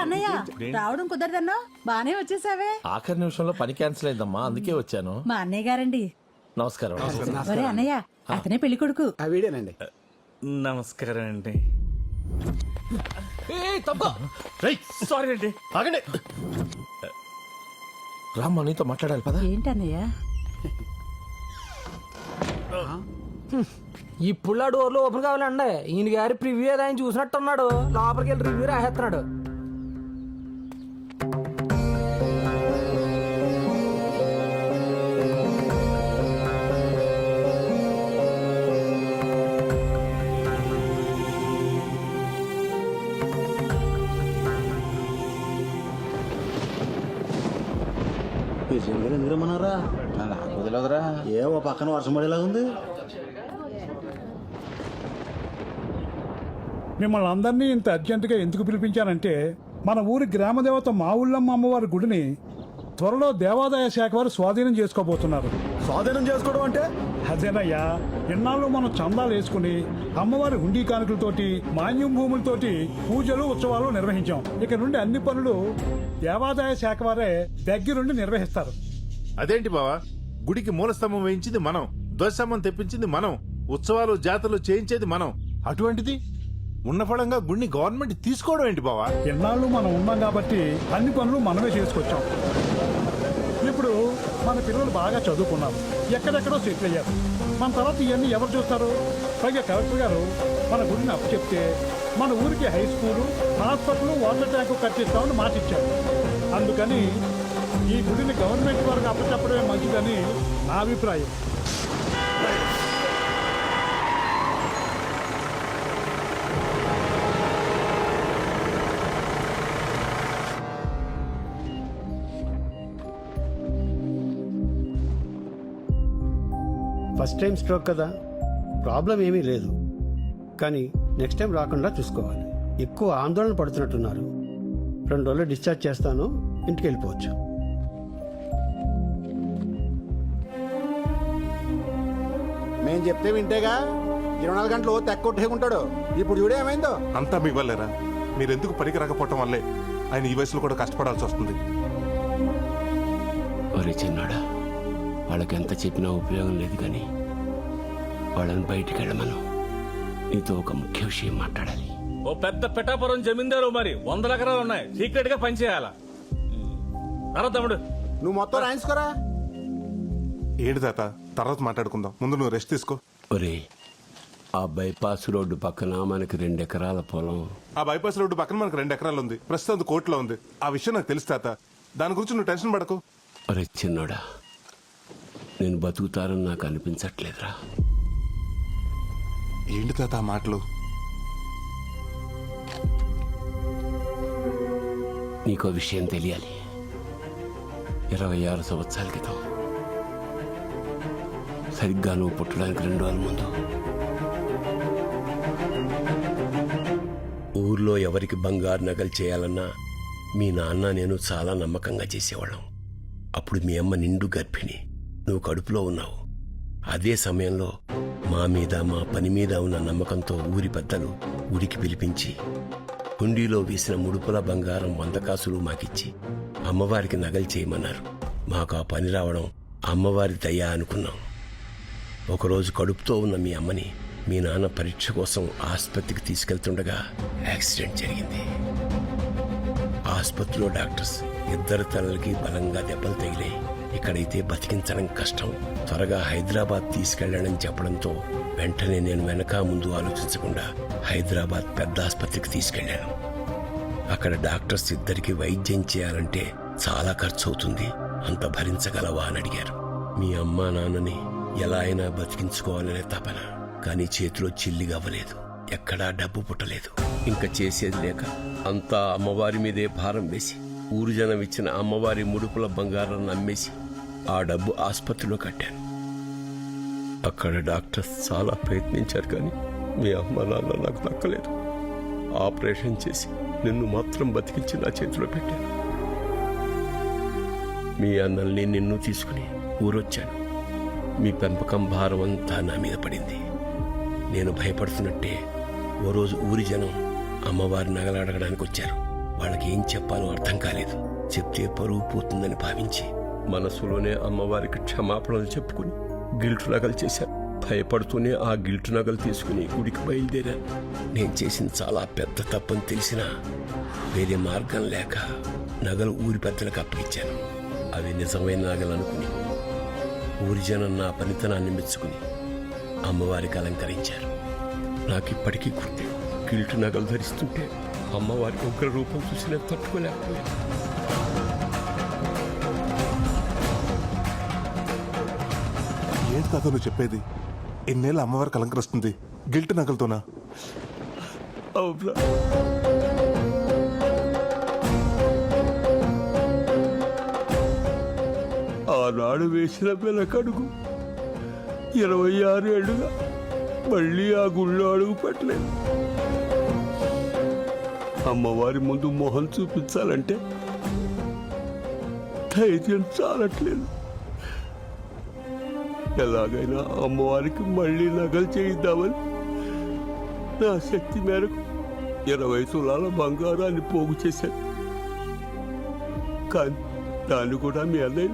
అన్నయ్య రావడం కుదరదన్నా? బానే వచ్చేసావే. ఆఖరి నిమిషంలో పని క్యాన్సిల్ అయిందమ్మా అందుకే వచ్చాను. మా అన్నయ్య గారండి. నమస్కారం. ఒరే అన్నయ్య అతనే పెళ్ళి కొడుకు. నమస్కారం అండి. సారీ అండి. ఆగండి. రామ్మా నీతో మాట్లాడాలి పద. ఏంటి ఈ పుల్లా డోర్లు ఓపెన్ కావాలండి. ఈయన గారి ప్రివ్యూ ఏదో ఆయన చూసినట్టున్నాడు. లోపలికి వెళ్ళి రివ్యూ రాసేస్తున్నాడు ఎందుకు రమ్మన్నారా నాకు కుదరదురా ఏ ఓ పక్కన వర్షం పడేలా ఉంది మిమ్మల్ని అందరినీ ఇంత అర్జెంటుగా ఎందుకు పిలిపించానంటే మన ఊరి గ్రామదేవత మా ఊళ్ళమ్మ అమ్మవారి గుడిని త్వరలో దేవాదాయ శాఖ వారు స్వాధీనం చేసుకోబోతున్నారు. స్వాధీనం చేసుకోవడం అంటే? అదేనయ్యా ఎన్నాళ్ళు మనం చందాలు వేసుకుని అమ్మవారి హుండీ కానుకలతోటి మాన్యం భూములతోటి పూజలు ఉత్సవాలు నిర్వహించాం. ఇక నుండి అన్ని పనులు దేవాదాయ శాఖ వారే దగ్గరుండి నిర్వహిస్తారు. అదేంటి బావా? గుడికి మూలస్తంభం వేయించింది మనం ధ్వజస్తంభం తెప్పించింది మనం ఉత్సవాలు జాతరలు చేయించేది మనం. అటువంటిది? ఉన్న ఫలంగా గుడిని గవర్నమెంట్ తీసుకోవడం ఏంటి బావా? ఎన్నాళ్ళు మనం ఉన్నాం కాబట్టి అన్ని పనులు మనమే చేసుకొచ్చాం. ఇప్పుడు మన పిల్లలు బాగా చదువుకున్నారు. ఎక్కడెక్కడో సెటిల్ అయ్యారు మన తర్వాత ఇవన్నీ ఎవరు చూస్తారు? పైగా కలెక్టర్ గారు మన గుడిని అప్పు చెప్తే మన ఊరికి high school hospital water tank కట్టిస్తామని మాట ఇచ్చారు అందుకని ఈ గుడిని గవర్నమెంట్ వారికి అప్పచెప్పడమే మంచిదని నా అభిప్రాయం. ఫస్ట్ టైం స్ట్రోక్ కదా? ప్రాబ్లం ఏమీ లేదు. కానీ నెక్స్ట్ టైం రాకుండా చూసుకోవాలి. ఎక్కువ ఆందోళన పడుతున్నట్టున్నారు. రెండు రోజులు డిశ్చార్జ్ చేస్తాను ఇంటికి వెళ్ళిపోవచ్చు. మేం చెప్తే వింటేగా? ఇరవై నాలుగు గంటలు తెక్కొట్టేకుంటాడు ఇప్పుడు చూడే ఏమైందో. అంతా మీ వల్లేరా? మీరెందుకు పనికి రాకపోవటం వల్లే ఆయన ఈ వయసులో కూడా కష్టపడాల్సి వస్తుంది. ఒరే చిన్నాడా వాళ్ళకి ఎంత చెప్పినా ఉపయోగం లేదు కానీ వాళ్ళని బయటికి వెళ్ళమను. నీతో ఒక ముఖ్య విషయం మాట్లాడాలి. ఓ పెద్ద పిఠాపురం జమీందారు మరి. వందల ఎకరాలు ఉన్నాయి. సీక్రెట్గా పనిచేయాలా అరా తమ్ముడు. నువ్వు మొత్తం రాయించుకోరా? ఏడు తాత తర్వాత మాట్లాడుకుందాం. ముందు నువ్వు రెస్ట్ తీసుకో. ఒరే ఆ బైపాస్ రోడ్డు పక్కన మనకి రెండు ఎకరాల పొలం. ఆ బైపాస్ రోడ్డు పక్కన మనకు రెండు ఎకరాలు ఉంది. ప్రస్తుతం అది కోర్టులో ఉంది. ఆ విషయం నాకు తెలుసు తాత. దాని గురించి నువ్వు టెన్షన్ పడకు. ఒరే చిన్నోడా నేను బతుకుతారని నాకు అనిపించట్లేదురా. ఏంటి తాత ఆ మాటలు? నీకో విషయం తెలియాలి. ఇరవై ఆరు సంవత్సరాల క్రితం సరిగ్గా నువ్వు పుట్టడానికి రెండు రోజుల ముందు ఊర్లో ఎవరికి బంగారు నగలు చేయాలన్నా మీ నాన్న నేను చాలా నమ్మకంగా చేసేవాళ్ళం. అప్పుడు మీ అమ్మ నిండు గర్భిణి. నువ్వు కడుపులో ఉన్నావు. అదే సమయంలో మా మీద మా పని మీద ఉన్న నమ్మకంతో ఊరి పెద్దలు ఊరికి పిలిపించి హుండీలో వేసిన ముడుపుల బంగారం వంద కాసులు మాకిచ్చి అమ్మవారికి నగలు చేయమన్నారు. మాకు ఆ పని రావడం అమ్మవారి దయ అనుకున్నాం. ఒకరోజు కడుపుతో ఉన్న మీ అమ్మని మీ నాన్న పరీక్ష కోసం ఆసుపత్రికి తీసుకెళ్తుండగా యాక్సిడెంట్ జరిగింది. ఆసుపత్రిలో డాక్టర్స్ ఇద్దరు తలలకి బలంగా దెబ్బలు తగిలాయి. ఇక్కడైతే బతికించడం కష్టం త్వరగా హైదరాబాద్ తీసుకెళ్ళడని చెప్పడంతో వెంటనే నేను వెనక ముందు ఆలోచించకుండా హైదరాబాద్ పెద్ద ఆసుపత్రికి తీసుకెళ్ళాను అక్కడ డాక్టర్స్ ఇద్దరికి వైద్యం చేయాలంటే చాలా ఖర్చు అవుతుంది అంత భరించగలవా అని అడిగారు. మీ అమ్మా నాన్నని ఎలా అయినా బతికించుకోవాలనే తపన కానీ చేతిలో చిల్లిగా అవ్వలేదు ఎక్కడా డబ్బు పుట్టలేదు. ఇంకా చేసేది లేక అంతా అమ్మవారి మీదే భారం వేసి ఊరు జనం ఇచ్చిన అమ్మవారి ముడుపుల బంగారాన్ని నమ్మేసి ఆ డబ్బు ఆసుపత్రిలో కట్టాను. అక్కడ డాక్టర్స్ చాలా ప్రయత్నించారు కానీ మీ అమ్మ నాన్న నాకు దక్కలేదు ఆపరేషన్ చేసి నిన్ను మాత్రం బతికించి నా చేతిలో పెట్టాను. మీ అన్నల్ని నిన్ను తీసుకుని ఊరొచ్చాను. మీ పెంపకం భారం అంతా నా మీద పడింది. నేను భయపడుతున్నట్టే ఓ రోజు ఊరి జనం అమ్మవారి నగలు అడగడానికి వచ్చారు. వాళ్ళకి ఏం చెప్పాలో అర్థం కాలేదు. చెప్తే పరువు పోతుందని భావించి మనసులోనే అమ్మవారికి క్షమాపణలు చెప్పుకుని గిల్టు నగలు చేశాను భయపడుతూనే ఆ గిల్టు నగలు తీసుకుని గుడికి బయలుదేరాను నేను చేసిన చాలా పెద్ద తప్పని తెలిసినా వేరే మార్గం లేక నగలు ఊరి పెద్దలకు అప్పగించాను. అవి నిజమైన నగలు అనుకుని ఊరి జనం నా పనితనాన్ని మెచ్చుకుని అమ్మవారికి అలంకరించారు. నాకు ఇప్పటికీ గుర్తు గిల్టు నగలు ధరిస్తుంటే అమ్మవారి ఉగ్ర రూపం చూసి నేను తట్టుకోలేకపోయాను. ఏంటి కాదో నువ్వు చెప్పేది? ఇన్నేళ్ళ అమ్మవారికి అలంకరిస్తుంది గిల్ట్ నగలతోనా? అవునా ఆనాడు వేసిన వెనకడుగు ఇరవై ఆరు ఏళ్ళుగా మళ్ళీ ఆ గుళ్ళో అడుగు పెట్టలేదు. అమ్మవారి ముందు మొహం చూపించాలంటే ధైర్యం చాలట్లేదు. ఎలాగైనా అమ్మవారికి మళ్ళీ నగలు చేయిద్దామని నా శక్తి మేరకు ఇరవై తులాల బంగారాన్ని పోగు చేశాను. కానీ దాన్ని కూడా మీ అన్నయ్య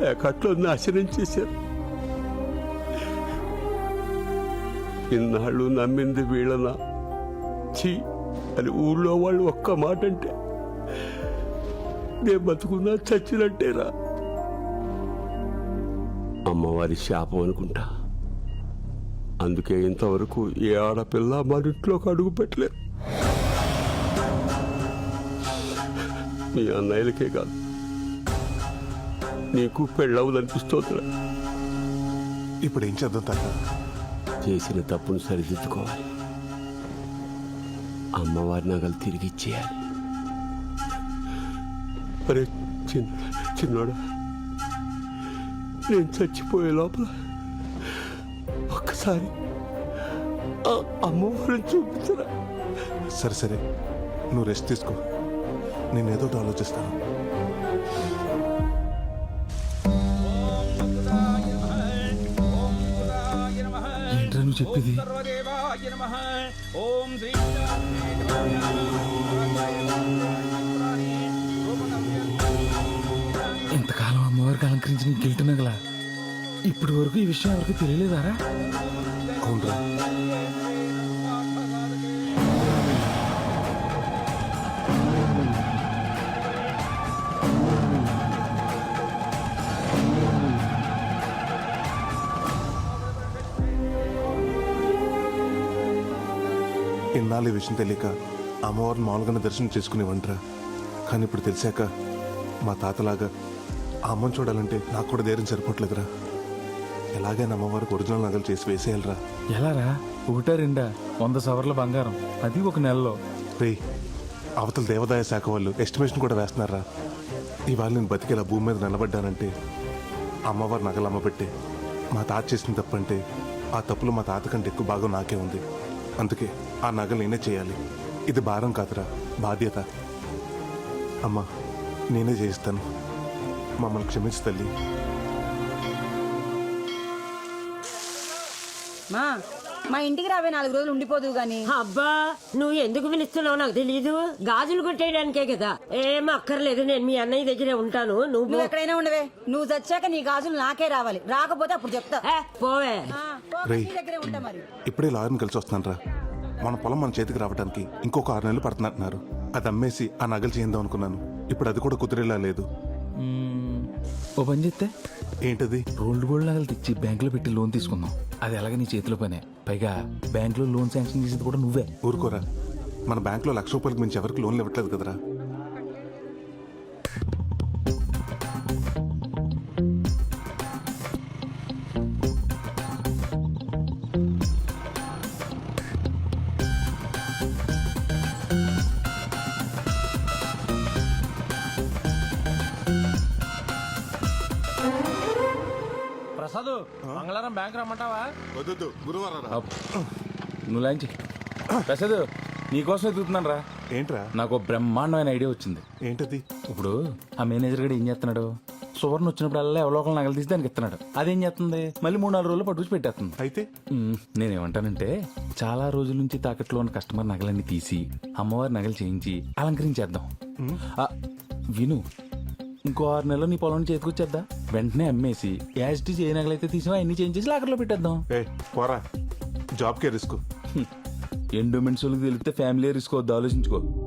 ప్యాకెట్లో నాశనం చేశారు. ఇన్నాళ్ళు నమ్మింది వీళ్ళనా? ఛీ అని ఊళ్ళో వాళ్ళు ఒక్క మాట అంటే నేను బతుకున్నా చచ్చినట్టేరా. అమ్మవారి శాపం అనుకుంటా. అందుకే ఇంతవరకు ఏ ఆడపిల్ల మన ఇంట్లోకి అడుగు పెట్టలేదు. మీ అన్నయ్యలకే కాదు. నీకు పెళ్ళవుదనిపిస్తోందిరా. ఇప్పుడు ఏం చేద్దాం తాత? చేసిన తప్పును సరిదిద్దుకోవాలి. అమ్మవారి నగలు తిరిగి ఇచ్చేయాలి. అరే చిన్న చిన్నోడా. నేను చచ్చిపోయే లోపల ఒక్కసారి ఆ అమ్మవారిని చూపించరా. సరే సరే. నువ్వు రెస్ట్ తీసుకో. నేను ఏదో ఒకటి ఆలోచిస్తాను. ఏంట్రా నువ్వు చెప్పేది? ఓం శ్రీ ఇంతకాలం అలంకరించిన గిల్ట్ నగల ఇప్పటి వరకు ఈ విషయం ఎవరికి తెలియలేదారా? అవునరా. ఇన్నాళ్ళు ఈ విషయం తెలియక అమ్మవారిని మామూలుగానే దర్శనం చేసుకునేవంటరా కానీ ఇప్పుడు తెలిసాక మా తాతలాగా ఆ అమ్మని చూడాలంటే నాకు కూడా ధైర్యం సరిపోవట్లేదురా. ఎలాగైనా అమ్మవారికి ఒరిజినల్ నగలు చేసి వేసేయాలరా. ఎలారా? ఒకటా రెండా? వంద సవర్ల బంగారం. అది ఒక నెలలో. రే అవతల దేవాదాయ శాఖ వాళ్ళు ఎస్టిమేషన్ కూడా వేస్తున్నారా? ఇవాళ నేను బతికేలా భూమి మీద నిలబడ్డానంటే అమ్మవారు నగలు అమ్మబెట్టే మా తాత చేసిన తప్పంటే ఆ తప్పులు మా తాత కంటే ఎక్కువ భాగం నాకే ఉంది. అందుకే ఆ నగలు నేనే చేయాలి. ఇది భారం కాదురా బాధ్యత. అమ్మా నేనే చేయిస్తాను. మమ్మల్ని క్షమించు తల్లి మా మా ఇంటికి రావే నాలుగు రోజులు ఉండిపోదు గాని. అబ్బా నువ్వు ఎందుకు పిలుస్తున్నావు నాకు తెలీదు. గాజులు కొట్టేయడానికే కదా. ఏం అక్కర్లేదు నేను మీ అన్నయ్య దగ్గరే ఉంటాను. నువ్వు నువ్వు ఎక్కడైనా ఉండవే. నువ్వు చచ్చాక నీ గాజులు నాకే రావాలి. రాకపోతే అప్పుడు చెప్తా. ఏ, పోవే. ఆ, పో, రేయ్. నీ దగ్గరే ఉంటా మరి. ఇప్పుడే లాయర్ని కలిసి వస్తున్నాను మన పొలం మన చేతికి రావడానికి ఇంకొక ఆరు నెలలు పడుతున్నట్టున్నారు. అది అమ్మేసి ఆ నగలు చేద్దాం అనుకున్నాను. ఇప్పుడు అది కూడా కుదిరేలా లేదు. ఓ పని చేస్తే ఏంటది? రోల్డ్ గోల్డ్ నగలు తెచ్చి బ్యాంకులో పెట్టి లోన్ తీసుకుందాం. అది ఎలాగ నీ చేతిలో పనే? పైగా బ్యాంకులో లోన్ శాంక్షన్ చేసేది కూడా నువ్వే. ఊరుకోరా. మన బ్యాంకులో లక్ష రూపాయలకు మించి ఎవరికి లోన్లు ఇవ్వట్లేదు కదరా. ప్రసాద్ మంగళవారం బ్యాంక్ రమ్మంటావా? వద్దు గురువారం. నువ్వు లాంచి. ప్రసాద్ నీకోసం ఎదుగుతున్నాను రా. ఏంట్రా? నాకు ఓ బ్రహ్మాండమైన ఐడియా వచ్చింది. ఏంటది? ఇప్పుడు ఆ మేనేజర్ గడు ఏం చేస్తున్నాడు? సువర్ణ వచ్చినప్పుడల్లా ఎవరో ఒకరు నగలు తీసి దానికి ఇస్తున్నాడు. అదేం చేస్తుంది? మళ్ళీ మూడు నాలుగు రోజులు పట్టుకుని పెట్టేస్తుంది. అయితే? మ్మ్, నేనేమంటానంటే చాలా రోజుల నుంచి తాకట్లో ఉన్న కస్టమర్ నగలన్నీ తీసి అమ్మవారి నగలు చేయించి అలంకరించేద్దాం. ఆ, విను ఇంకో ఆరు నెలలు నీ పొలం చేతికొచ్చేద్దా? వెంటనే అమ్మేసి యాజిటీ ఏ నగలైతే తీసినా అన్ని చేయించేసి లాకర్లో పెట్టేద్దాం. ఏ పోరా. జాబ్కే రిస్క్ ఎండోమెంట్స్ తెలిస్తే ఫ్యామిలీ రిస్క్ వద్దు ఆలోచించుకో.